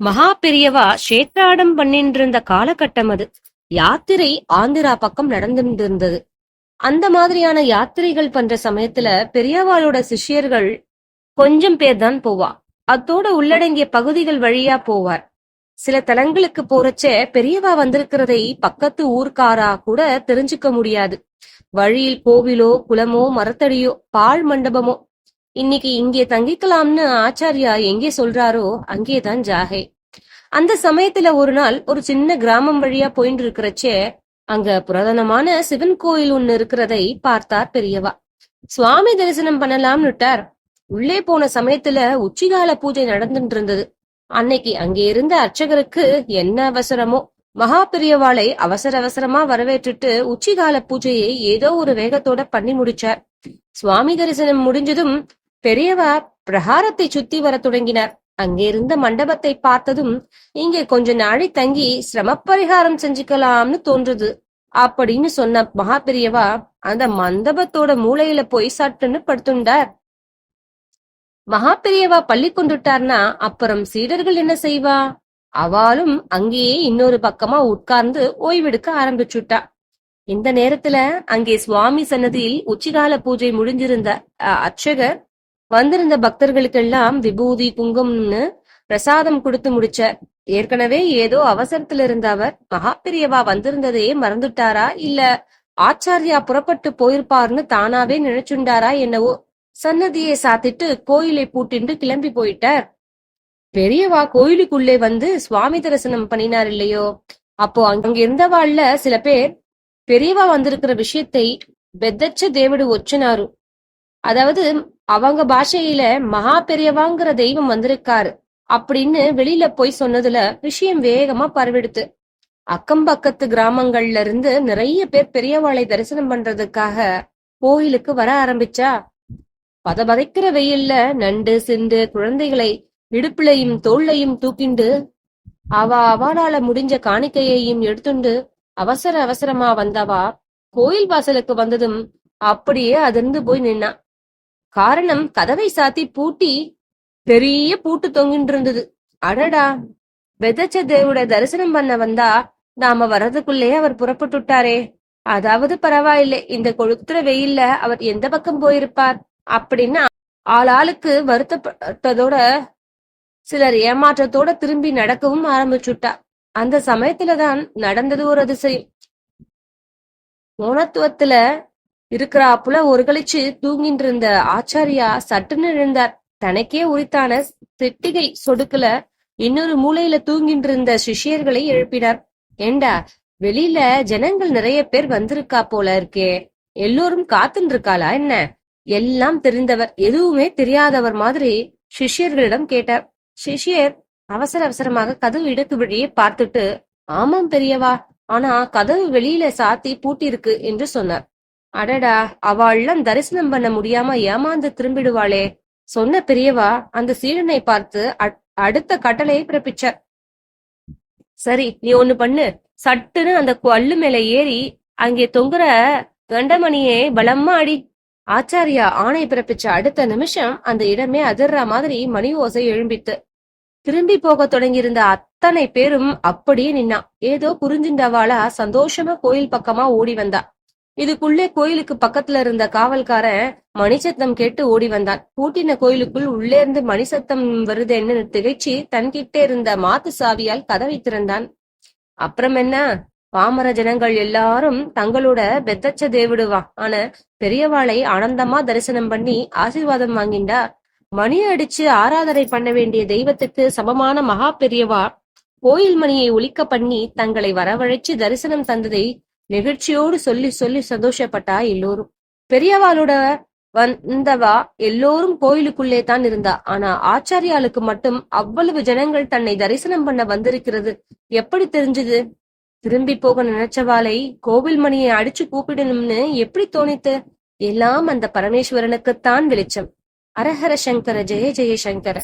மகா பெரியவா க்ஷேத்ராடம் பண்ணிட்டு இருந்த காலகட்டம் அது. யாத்திரை ஆந்திரா பக்கம் நடந்துட்டு இருந்தது அந்த மாதிரியான யாத்திரைகள் பண்ற சமயத்துல பெரியவாளோட சிஷ்யர்கள் கொஞ்சம் பேர் தான் போவா. அத்தோட உள்ளடங்கிய பகுதிகள் வழியா போவார். சில தலங்களுக்கு போறச்ச பெரியவா வந்திருக்கிறதை பக்கத்து ஊர்க்காரா கூட தெரிஞ்சுக்க முடியாது. வழியில் கோவிலோ குளமோ மரத்தடியோ பாழ் மண்டபமோ இன்னைக்கு இங்கே தங்கிக்கலாம்னு ஆச்சாரியா எங்கே சொல்றாரோ அங்கேதான் ஜாகை. அந்த சமயத்துல ஒரு நாள் ஒரு சின்ன கிராமம் வழியா போயிட்டு இருக்கிறச்சே அங்க புராதனமான சிவன் கோயில் ஒண்ணு இருக்கிறதை பார்த்தார் பெரியவா. சுவாமி தரிசனம் பண்ணலாம்னுட்டார். உள்ளே போன சமயத்துல உச்சிகால பூஜை நடந்துட்டு இருந்தது அன்னைக்கு அங்கே இருந்த அர்ச்சகருக்கு என்ன அவசரமோ மகா பெரியவாளை அவசர அவசரமா வரவேற்றுட்டு உச்சிகால பூஜையை ஏதோ ஒரு வேகத்தோட பண்ணி முடிச்சார். சுவாமி தரிசனம் முடிஞ்சதும் பெரியவா பிரகாரத்தை சுத்தி வர தொடங்கினார். அங்கே இருந்த மண்டபத்தை பார்த்ததும் இங்கே கொஞ்ச நாளை தங்கி சிரம பரிகாரம் செஞ்சுக்கலாம்னு தோன்றுது. அப்படின்னு சொன்ன மகா பெரியவா அந்த மண்டபத்தோட மூலையில போய் சட்டுன்னு படுத்துண்டார். மகா பெரியவா பள்ளி கொண்டுட்டார்னா அப்புறம் சீடர்கள் என்ன செய்வா? அவளும் அங்கேயே இன்னொரு பக்கமா உட்கார்ந்து ஓய்வெடுக்க ஆரம்பிச்சுட்டா. இந்த நேரத்துல அங்கே சுவாமி சன்னதியில் உச்சிகால பூஜை முடிஞ்சிருந்த அஹ், அர்ச்சகர் வந்திருந்த பக்தர்களுக்கெல்லாம் விபூதி குங்குமம்னு பிரசாதம் கொடுத்து முடிச்சார் ஏற்கனவே ஏதோ அவசரத்துல இருந்த அவர் மகா பெரியவா வந்திருந்ததையே மறந்துட்டாரா? இல்ல ஆச்சாரியா புறப்பட்டு போயிருப்பார்னு தானாவே நினைச்சுண்டாரா என்னவோ? சன்னதியை சாத்திட்டு கோயிலை பூட்டிண்டு கிளம்பி போயிட்டார். பெரியவா கோயிலுக்குள்ளே வந்து சுவாமி தரிசனம் பண்ணினார் இல்லையோ? அப்போ அங்க இருந்தவாள்ல சில பேர் பெரியவா வந்திருக்கிற விஷயத்தை பெத்தச்ச தேவடு ஒச்சினாரு. அதாவது அவங்க பாஷையில மகா பெரியவாங்கிற தெய்வம் வந்திருக்காரு அப்படின்னு வெளியில போய் சொன்னதுல விஷயம் வேகமா பரவெடுத்து. அக்கம் பக்கத்து கிராமங்கள்ல இருந்து நிறைய பேர் பெரியவாளை தரிசனம் பண்றதுக்காக கோயிலுக்கு வர ஆரம்பிச்சா பதபதைக்கிற வெயில்ல நண்டு சிந்து குழந்தைகளை இடுப்புலையும் தோல்லையும் தூக்கிண்டு அவ அவளால முடிஞ்ச காணிக்கையையும் எடுத்துண்டு அவசர அவசரமா வந்தவா கோயில் வாசலுக்கு வந்ததும் அப்படியே அதிர்ந்து போய் நின்னா. காரணம் கதவை சாத்தி பூட்டி பெரிய பூட்டு தொங்கிட்டு இருந்தது அடடா வெதச்ச தேவோட தரிசனம் பண்ண வந்தா நாம வர்றதுக்குள்ளே அவர் புறப்பட்டுட்டாரே. அதாவது பரவாயில்லை இந்த கொளுத்துற வெயில்ல அவர் எந்த பக்கம் போயிருப்பார் அப்படின்னு ஆளாளுக்கு வருத்தப்பட்டதோட சிலர் ஏமாற்றத்தோட திரும்பி நடக்கவும் ஆரம்பிச்சுட்டா. அந்த சமயத்துலதான் நடந்தது ஒரு அதிசயம். மோனத்துவத்துல இருக்கிறாப்புல ஒரு கழிச்சு தூங்கின்றிருந்த ஆச்சாரியா சட்டுன்னு எழுந்தார். தனக்கே உரித்தான சிட்டிகை சொடுக்குல இன்னொரு மூலையில தூங்கின்றிருந்த சிஷியர்களை சிஷ்யர்களை எழுப்பினார். ஏண்டா வெளியில ஜனங்கள் நிறைய பேர் வந்திருக்கா போல இருக்கே. எல்லோரும் காத்துன்னு இருக்காளா என்ன? எல்லாம் தெரிந்தவர் எதுவுமே தெரியாதவர் மாதிரி சிஷியர்களிடம் கேட்டார். சிஷ்யர் அவசர அவசரமாக கதவு இடக்கு வழியே பார்த்துட்டு ஆமாம் பெரியவா ஆனா கதவு வெளியில சாத்தி பூட்டி இருக்கு என்று சொன்னார். அடடா அவள்லாம் தரிசனம் பண்ண முடியாம ஏமாந்து திரும்பிடுவாளே. சொன்ன பெரியவா அந்த சீடனை பார்த்து அடுத்த கட்டளையை பிறப்பிச்சார். சரி நீ ஒண்ணு பண்ணு. சட்டுன்னு அந்த கல்லு மேல ஏறி அங்கே தொங்குற கண்டமணியே பலமா அடி. ஆச்சாரியா ஆணை பிறப்பிச்ச அடுத்த நிமிஷம் அந்த இடமே அதிர்ற மாதிரி மணி ஓசை எழும்பித்து. திரும்பி போக தொடங்கியிருந்த அத்தனை பேரும் அப்படியே நின்னா. ஏதோ புரிஞ்சின்றவாளா சந்தோஷமா கோயில் பக்கமா ஓடி வந்தா. இதுக்குள்ளே கோயிலுக்கு பக்கத்துல இருந்த காவல்காரன் மணிசத்தம் கேட்டு ஓடி வந்தான். பூட்டின கோயிலுக்குள் உள்ளே இருந்து மணிசத்தம் வருதுன்னு திகைச்சு தன்கிட்டே இருந்த மாத்து சாவியால் கதவை திறந்தான். அப்புறம் என்ன? பாமர ஜனங்கள் எல்லாரும் தங்களோட பெத்தச்ச தேவிடுவா ஆன பெரியவாளை ஆனந்தமா தரிசனம் பண்ணி ஆசீர்வாதம் வாங்கிண்டா. மணி அடிச்சு ஆராதனை பண்ண வேண்டிய தெய்வத்துக்கு சமமான மகா பெரியவா கோயில் மணியை ஒழிக்க பண்ணி தங்களை வரவழைச்சு தரிசனம் தந்ததை நெகிழ்ச்சியோடு சொல்லி சொல்லி சந்தோஷப்பட்டா எல்லோரும். பெரியவாளோட வந்தவா எல்லோரும் கோயிலுக்குள்ளே தான் இருந்தா. ஆனா ஆச்சாரியாளுக்கு மட்டும் அவ்வளவு ஜனங்கள் தன்னை தரிசனம் பண்ண வந்திருக்கிறது. எப்படி தெரிஞ்சது? திரும்பி போக நினைச்சவாளை கோவில் மணியை அடிச்சு கூப்பிடணும்னு எப்படி தோணித்து? எல்லாம் அந்த பரமேஸ்வரனுக்குத்தான் வெளிச்சம். அரஹர சங்கர ஜெய ஜெய சங்கர.